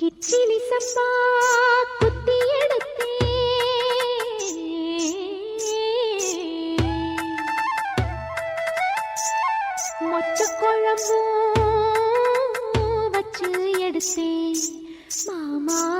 கிச்சிலி சப்பா குத்தி எடுத்தே. மொச்ச குழம்பும் வச்சு எடுத்தே. மாமா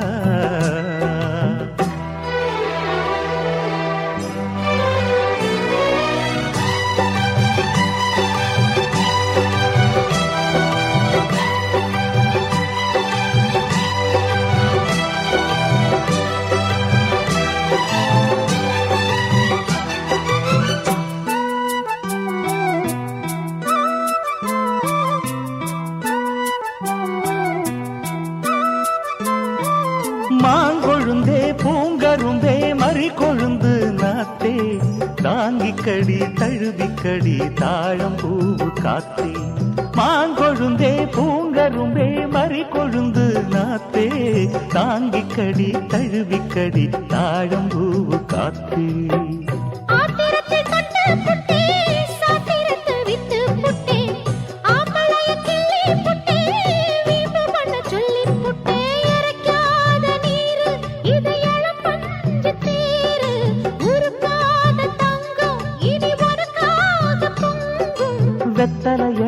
பூங்கருந்தே கொழுந்து நாத்தே தாங்கிக்கடி தழுவிக்கடி தாழம் பூவு காத்தே. மாங்கொழுந்தே பூங்கரும்பே மறி கொழுந்து நாத்தே தாங்கிக்கடி தழுவிக்கடி தாழம் பூவு காத்தே. பொங்கும் வெத்தலைய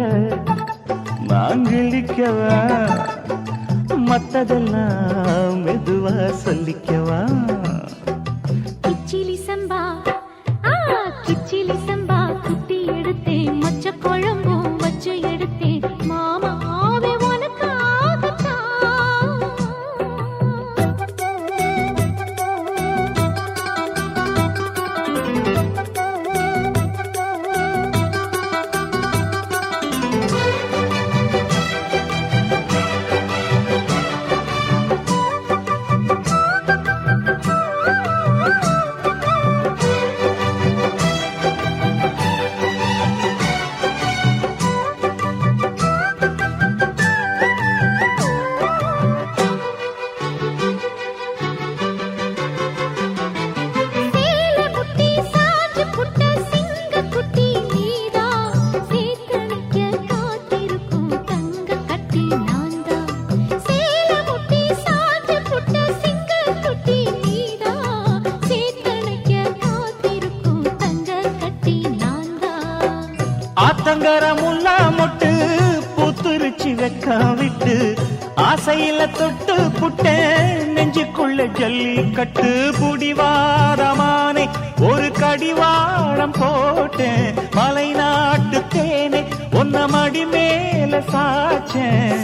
மத்ததெல்லாம் மெதுவா சொல்லிக்கவா? ஆத்தங்கர முல்லா மொட்டு பூத்துருச்சி வெக்கா விட்டு. ஆசையில தொட்டு புட்டேன் நெஞ்சுக்குள்ள ஜல்லிக்கட்டு. புடிவாரமானே ஒரு கடிவாளம் போட்டேன். மலை நாட்டு தேனே ஒன்ன மடி மேல சாச்சேன்.